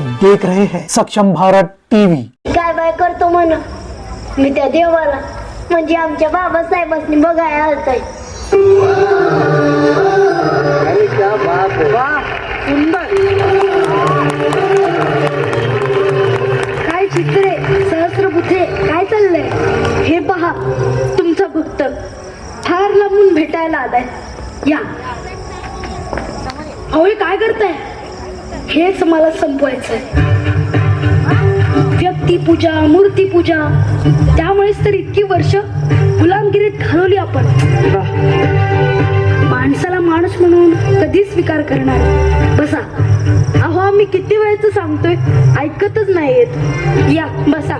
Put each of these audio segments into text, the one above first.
देख रहे हैं सक्षम भारत टीवी। काय बाय करतो म्हण? मी त्या देवाला. म्हणजे आमच्या बाबासाहेबांनी बघायला आलताय. काय चित्रे सहस्रबुथे काय चाललंय? हे पहा तुमचा भक्त. फार लांबून भेटायला आलाय. या. अहो हे काय करताय? हेच मला संपवायचंय. व्यक्तिपूजा मूर्तीपूजा त्यामुळेच तर इतकी वर्ष गुलामगिरीत घालवली आपण. माणसाला माणूस म्हणून कधी स्वीकार करणार बसा. अहो आम्ही किती वेळचं सांगतोय? ऐकतच नाही येत या बसा.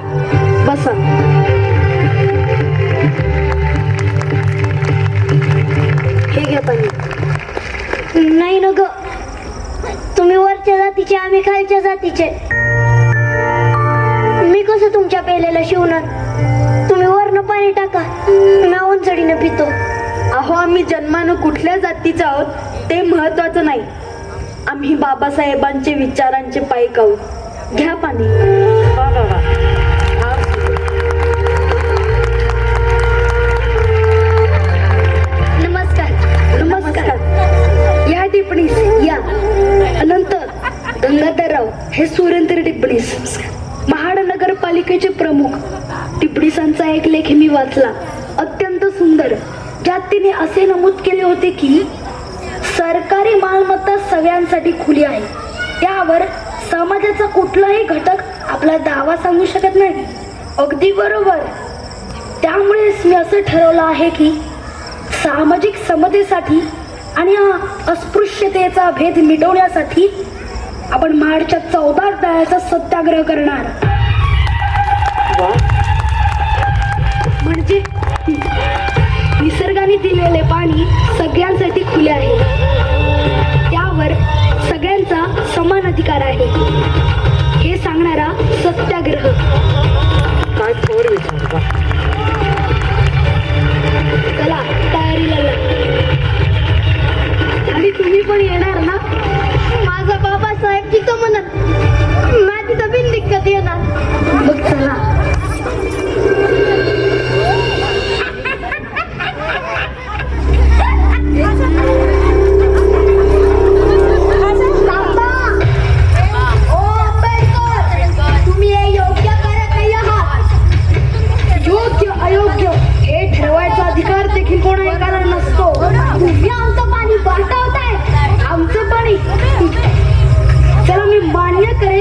बसा. आम्ही खालच्या जातीचे. मी कसं तुमच्या पेलेला शिवणार? तुम्ही वरनं पाणी टाका. मी उंचडीनं पितो. अहो आम्ही जन्मानं कुठल्या जातीचं आहोत ते महत्वाचं नाही. आम्ही बाबासाहेबांचे विचारांचे पायक आहोत. घ्या पाणी. नमस्कार नगरपालिकेचे एक लेख मी वाचला. अत्यंत सुंदर. ज्यात तिने असे नमूद केले होते की सरकारी मालमत्ता सगळ्यांसाठी खुली आहे. त्यावर समाजाचा कुठलाही घटक आपला दावा सांगू शकत नाही. अगदी बरोबर. त्यामुळेच मी असं ठरवलं आहे की सामाजिक समतेसाठी आणि अस्पृश्यतेचा भेद मिटवण्यासाठी आपण माडच्या चौदा तळ्याचा सत्याग्रह करणार. म्हणजे निसर्गाने दिलेले पाणी सगळ्यांसाठी खुले आहे. त्यावर सगळ्यांचा समान अधिकार आहे.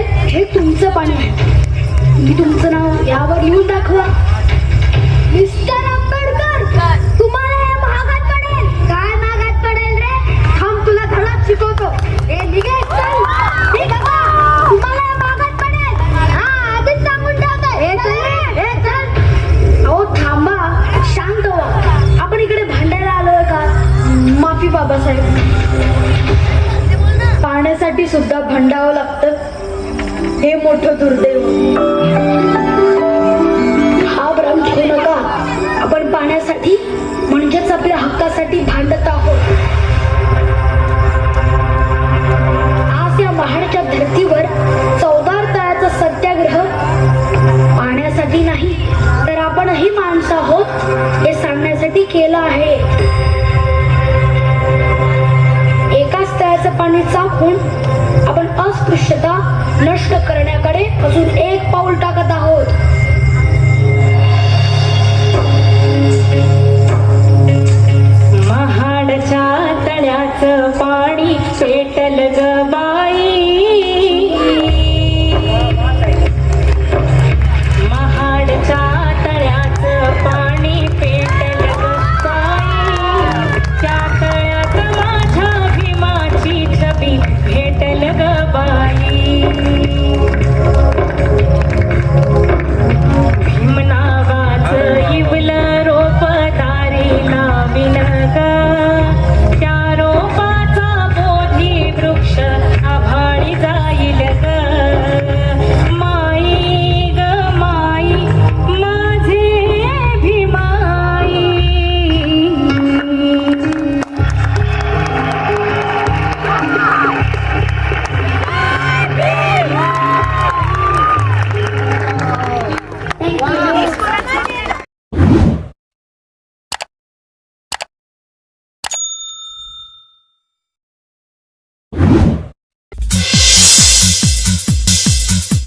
हे तुमचं पाणी आहे. मी तुमचं नाव यावर लिहून दाखवा. हे मोठं दुर्दैव. हा भ्रम ठेवू नका. आपण पाण्यासाठी म्हणजेच आपल्या हक्कासाठी भांडत आहोत. आज या महाडच्या धर्तीवर चौदार तळाचा सत्याग्रह पाण्यासाठी नाही तर आपणही माणसं आहोत हे सांगण्यासाठी केलं आहे. एकाच तळाचं पाणी चाकून अस्पृश्यता नष्ट करण्याकडे अजून एक पाऊल टाक